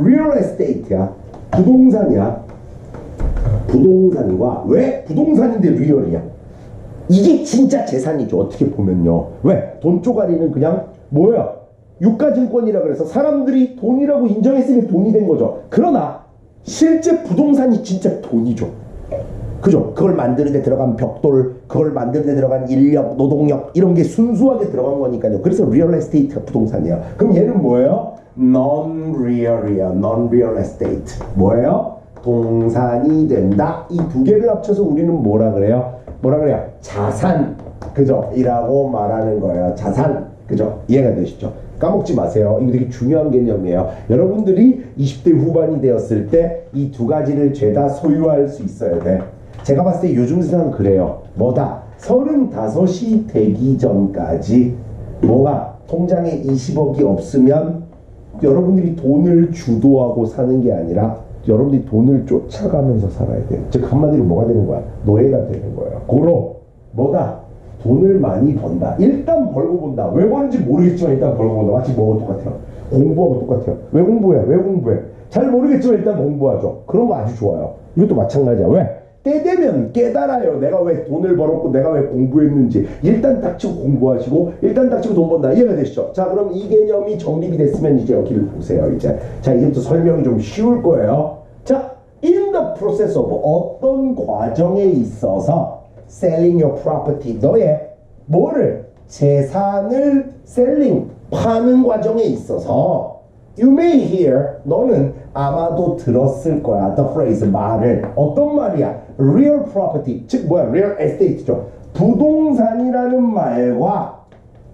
real estate야. 부동산이야. 부동산과 왜 부동산인데 리얼이야? 이게 진짜 재산이죠. 어떻게 보면요. 왜? 돈 쪼가리는 그냥 뭐야? 유가증권이라 그래서 사람들이 돈이라고 인정했으니 돈이 된 거죠. 그러나 실제 부동산이 진짜 돈이죠. 그죠? 그걸 만드는 데 들어간 벽돌, 그걸 만드는 데 들어간 인력, 노동력 이런 게 순수하게 들어간 거니까요. 그래서 리얼 에스테이트가 부동산이야. 그럼 얘는 뭐예요? Non-real이야. non-real estate. 뭐예요? 동산이 된다. 이 두 개를 합쳐서 우리는 뭐라 그래요? 뭐라 그래요? 자산. 그죠? 이라고 말하는 거예요. 자산. 그죠? 이해가 되시죠? 까먹지 마세요. 이거 되게 중요한 개념이에요. 여러분들이 20대 후반이 되었을 때 이 두 가지를 죄다 소유할 수 있어야 돼. 제가 봤을 때 요즘 세상 그래요. 뭐다? 35이 되기 전까지 뭐가 통장에 20억이 없으면 여러분들이 돈을 주도하고 사는 게 아니라 여러분들이 돈을 쫓아가면서 살아야 돼요. 즉 한마디로 뭐가 되는 거야? 노예가 되는 거예요. 고로 뭐다? 돈을 많이 번다. 일단 벌고 본다. 왜 버는지 모르겠지만 일단 벌고 본다. 마치 뭐가 똑같아요. 공부하고 똑같아요. 왜 공부해? 왜 공부해? 잘 모르겠지만 일단 공부하죠. 그런 거 아주 좋아요. 이것도 마찬가지야. 왜? 때 되면 깨달아요. 내가 왜 돈을 벌었고 내가 왜 공부했는지. 일단 닥치고 공부하시고 일단 닥치고 돈 번다. 이해가 되시죠? 자, 그럼 이 개념이 정립이 됐으면 이제 여기를 보세요. 이제 자 이제부터 설명이 좀 쉬울 거예요. 자, in the process of 어떤 과정에 있어서 selling your property 너의 뭐를 재산을 selling 파는 과정에 있어서 You may hear 너는 아마도 들었을 거야 the phrase 말을 어떤 말이야 real property 즉 뭐야 real estate죠. 부동산이라는 말과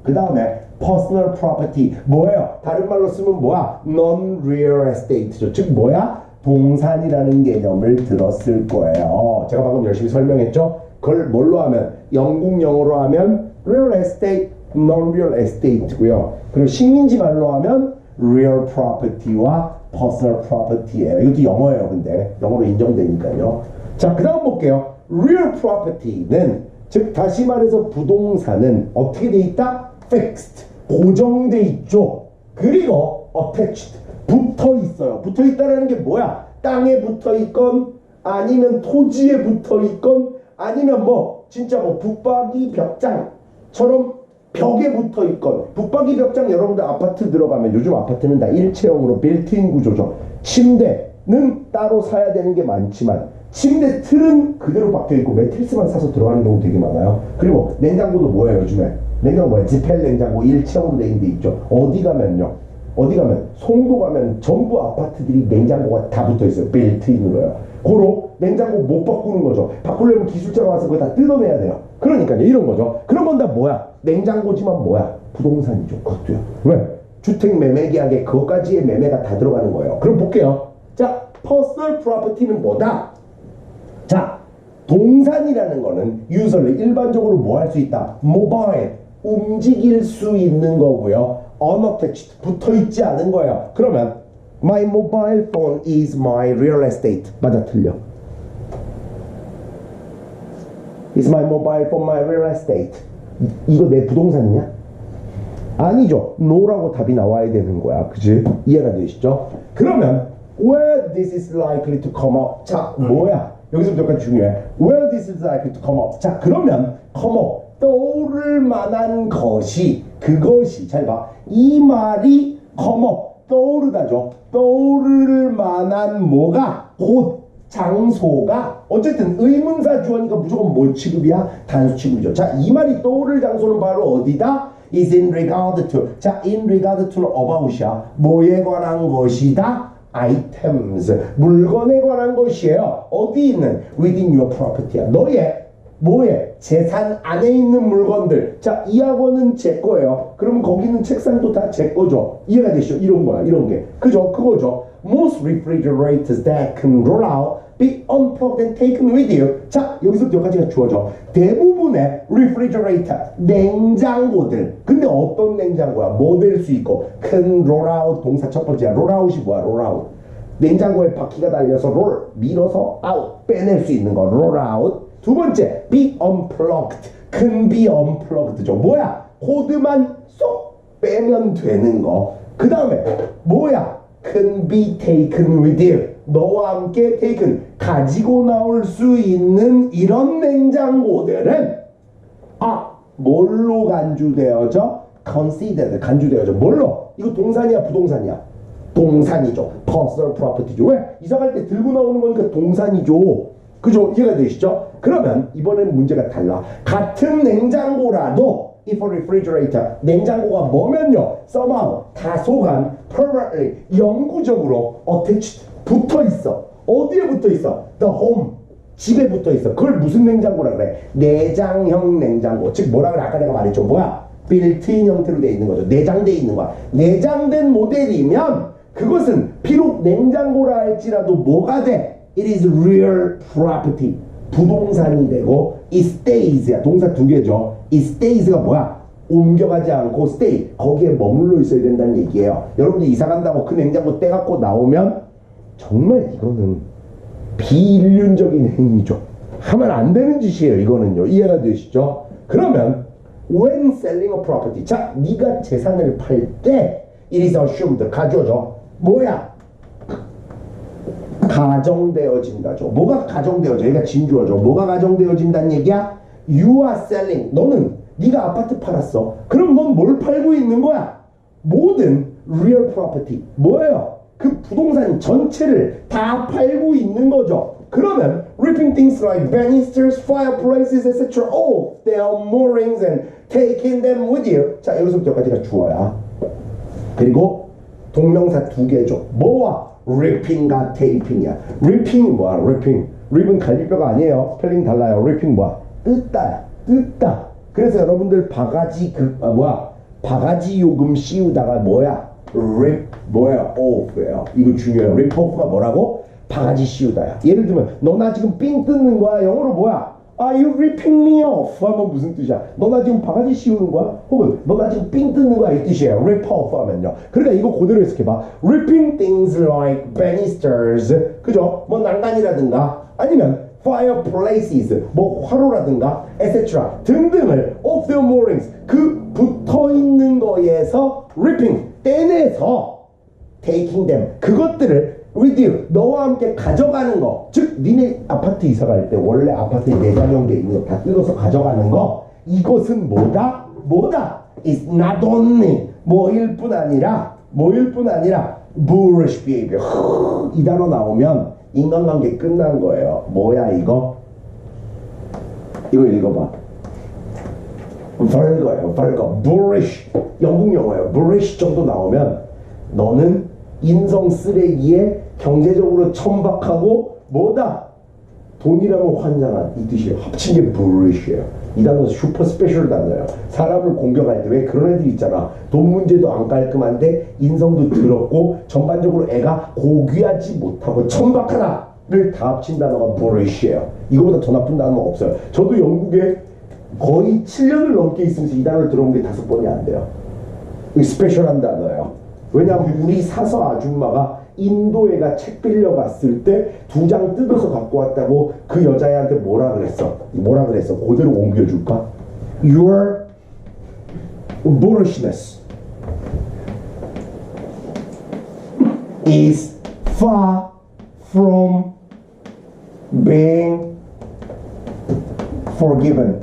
그 다음에 personal property 뭐예요? 다른 말로 쓰면 뭐야? non real estate죠. 즉 뭐야? 동산이라는 개념을 들었을 거예요. 제가 방금 열심히 설명했죠? 그걸 뭘로 하면? 영국 영어로 하면 real estate non real estate고요. 그리고 식민지 말로 하면 real property와 personal property예요. 이것도 영어예요, 근데. 영어로 인정되니까요. 자, 그 다음 볼게요. real property는 즉 다시 말해서 부동산은 어떻게 돼 있다? fixed 고정돼 있죠. 그리고 attached 붙어 있어요. 붙어 있다라는 게 뭐야? 땅에 붙어 있건 아니면 토지에 붙어 있건 아니면 뭐 진짜 뭐 붙박이 벽장처럼 벽에 붙어 있건 붙박이 벽장 여러분들 아파트 들어가면 요즘 아파트는 다 일체형으로 빌트인 구조죠. 침대는 따로 사야 되는 게 많지만 침대 틀은 그대로 박혀 있고 매트리스만 사서 들어가는 경우 되게 많아요. 그리고 냉장고도 뭐예요 요즘에? 냉장고 뭐야? 지펠 냉장고 일체형으로 돼 있는 데 있죠. 어디 가면요? 어디 가면 송도 가면 전부 아파트들이 냉장고가 다 붙어 있어요. 빌트인으로요. 고로 냉장고 못 바꾸는 거죠. 바꾸려면 기술자가 와서 그거 다 뜯어내야 돼요. 그러니까요. 이런 거죠. 그런 건 다 뭐야? 냉장고지만 뭐야? 부동산이죠. 그것도요. 왜? 주택 매매 계약에 그것까지의 매매가 다 들어가는 거예요. 그럼 볼게요. 자, personal property는 뭐다? 자, 동산이라는 거는 usually 일반적으로 뭐 할 수 있다? mobile 움직일 수 있는 거고요. unattached 붙어 있지 않은 거예요. 그러면 my mobile phone is my real estate 맞아 틀려. is my mobile phone my real estate 이, 이거 내 부동산이냐? 아니죠. no라고 답이 나와야 되는 거야. 그지? 이해가 되시죠? 그러면 where this is likely to come up. 자, 뭐야? 여기서부터 여기까지 중요해. where this is likely to come up. 자, 그러면 come up. 떠오를 만한 것이 그것이 잘 봐. 이 말이 come up. 떠오르다죠. 떠오를 만한 뭐가 곧 장소가 어쨌든 의문사 주어니까 무조건 뭘 취급이야? 단수 취급이죠. 자, 이 말이 떠오를 장소는 바로 어디다? is in regard to. 자, in regard to는 about이야. 뭐에 관한 것이다? Items. 물건에 관한 것이에요. 어디 있는? within your property야. 너의 뭐에? 재산 안에 있는 물건들. 자, 이 학원은 제 거예요. 그러면 거기는 책상도 다 제 거죠. 이해가 되시죠? 이런 거야, 이런 게. 그죠? 그거죠. Most refrigerators that can roll out be unplugged and taken with you. 자, 여기서부터 여기까지가 주어져. 대부분의 refrigerator, 냉장고들. 근데 어떤 냉장고야? 뭐 될 수 있고? 큰 rollout 동사 첫 번째야. rollout이 뭐야? rollout. 냉장고에 바퀴가 달려서 롤, 밀어서 아웃, 빼낼 수 있는 거. rollout. 두 번째, be unplugged. 큰 be unplugged죠. 뭐야? 코드만 쏙 빼면 되는 거. 그 다음에 뭐야? Can be taken with you. 너와 함께 taken 가지고 나올 수 있는 이런 냉장고들은 아 뭘로 간주되어져? considered 간주되어져 뭘로? 이거 동산이야 부동산이야? 동산이죠. personal property죠. 왜? 이사 갈 때 들고 나오는 거니까 동산이죠. 그죠? 이해가 되시죠? 그러면 이번엔 문제가 달라. 같은 냉장고라도 if a refrigerator 냉장고가 뭐면요 somehow 다소간 permanently 영구적으로 attached 붙어 있어. 어디에 붙어 있어? the home 집에 붙어 있어. 그걸 무슨 냉장고라 그래? 내장형 냉장고. 즉 뭐라 그래? 아까 내가 말했죠. 뭐야? 빌트인 형태로 돼 있는 거죠. 내장돼 있는 거야. 내장된 모델이면 그것은 비록 냉장고라 할지라도 뭐가 돼? It is real property. 부동산이 되고 it stays야. 동사 두 개죠. it stays가 뭐야? 옮겨가지 않고 stay. 거기에 머물러 있어야 된다는 얘기예요. 여러분들 이사 간다고 그 냉장고 떼갖고 나오면 정말 이거는 비인륜적인 행위죠. 하면 안 되는 짓이에요. 이거는요. 이해가 되시죠? 그러면 when selling a property, 자, 네가 재산을 팔 때 it is assumed 가져져. 뭐야? 가정되어진다죠. 뭐가 가정되어져? 얘가 진주어죠. 뭐가 가정되어진다는 얘기야? You are selling. 너는 네가 아파트 팔았어. 그럼 넌 뭘 팔고 있는 거야? 모든 real property. 뭐예요? 그 부동산 전체를 다 팔고 있는 거죠. 그러면 ripping things like banisters, fireplaces, etc. all their moorings and taking them with you. 자 여기서부터까지가 주어야. 그리고 동명사 두 개죠. 뭐와 ripping과 taping이야. ripping이 뭐야? ripping. rip은 갈비뼈가 아니에요. 스펠링 달라요. ripping 뭐야? 뜯다야. 뜯다. 그래서 여러분들 바가지 그 아, 뭐야? 바가지 요금 씌우다가 뭐야? rip 뭐야? off예요. 이거 중요해요. rip off가 뭐라고? 바가지 씌우다야. 예를 들면 너나 지금 삥 뜯는 거야. 영어로 뭐야? Are you ripping me off? 하면 무슨 뜻이야? 너나 지금 바가지 씌우는 거야? 혹은 너나 지금 삥 뜯는 거야? 이 뜻이에요. rip off 하면요. 그러니까 이거 그대로 해석해봐. ripping things like banisters. 그죠? 뭐 난간이라든가 아니면 fireplaces, 뭐 화로라든가, etc. 등등을 off their moorings 그 붙어 있는 거에서 ripping 떼내서 taking them 그것들을 with you 너와 함께 가져가는 거. 즉 니네 아파트 이사 갈 때 원래 아파트에 내장형 돼 있는 거 다 뜯어서 가져가는 거. 이것은 뭐다? 뭐다? It's not only 뭐일 뿐 아니라 뭐일 뿐 아니라 bullish behavior. 이 단어 나오면 인간관계 끝난 거예요. 뭐야 이거? 이거 읽어봐. 벌거예요, 벌거. bullish. 영국 영어예요. bullish 정도 나오면 너는 인성 쓰레기에 경제적으로 천박하고 뭐다? 돈이라면 환장한 이 뜻이에요. 합친 게 bullish이에요. 이 단어 슈퍼 스페셜 단어예요. 사람을 공격할 때 왜 그런 애들 있잖아. 돈 문제도 안 깔끔한데 인성도 더럽고 전반적으로 애가 고귀하지 못하고 천박하다를 다 합친 단어가 bullish이에요. 이거보다 더 나쁜 단어가 없어요. 저도 영국에 거의 7년을 넘게 있으면서 이 단어를 들어본 게 다섯 번이 안 돼요. 이 스페셜한 단어예요. 왜냐하면 우리 사서 아줌마가 인도 애가 책 빌려갔을 때 두 장 뜯어서 갖고 왔다고 그 여자애한테 뭐라 그랬어? 뭐라 그랬어? 그대로 옮겨줄까? Your bullishness is far from being forgiven.